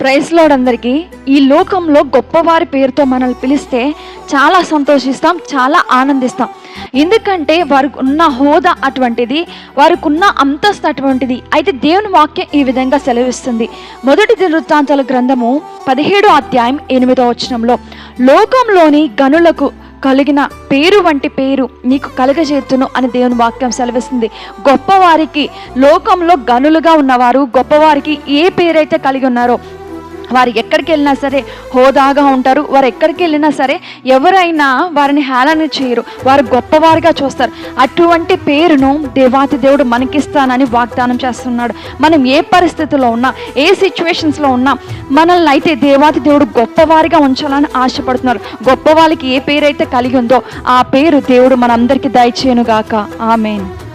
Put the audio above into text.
Praise load అందరికీ. ఈ లోకంలో గొప్పవారి పేరుతో మనల్ని పిలిస్తే చాలా సంతోషిస్తాం చాలా ఆనందిస్తాం. ఎందుకంటే వారికి ఉన్న హోదా అటువంటిది వారికి ఉన్న అంతస్తు అటువంటిది అయితే దేవుని వాక్యం ఈ విధంగా సెలవిస్తుంది. మొదటి దినవృత్తాంతాల గ్రంథము పదిహేడో అధ్యాయం ఎనిమిదో వచనంలో లోకంలోని గనులకు కలిగిన పేరు వంటి పేరు నీకు కలగజేతును అని దేవుని వాక్యం సెలవిస్తుంది. గొప్పవారికి లోకంలో గనులుగా ఉన్నవారు గొప్పవారికి ఏ పేరైతే కలిగి ఉన్నారో వారు ఎక్కడికి వెళ్ళినా సరే హోదాగా ఉంటారు. వారు ఎక్కడికి వెళ్ళినా సరే ఎవరైనా వారిని హేళన చేయరు. వారు గొప్పవారుగా చూస్తారు. అటువంటి పేరును దేవాతి దేవుడు మనకిస్తానని వాగ్దానం చేస్తున్నాడు. మనం ఏ పరిస్థితిలో ఉన్నా ఏ సిచ్యువేషన్స్లో ఉన్నా మనల్ని అయితే దేవాతి దేవుడు గొప్పవారిగా ఉంచాలని ఆశపడుతున్నారు. గొప్ప వాళ్ళకి ఏ పేరైతే కలిగి ఉందో ఆ పేరు దేవుడు మనందరికీ దయచేయనుగాక. ఆమెన్.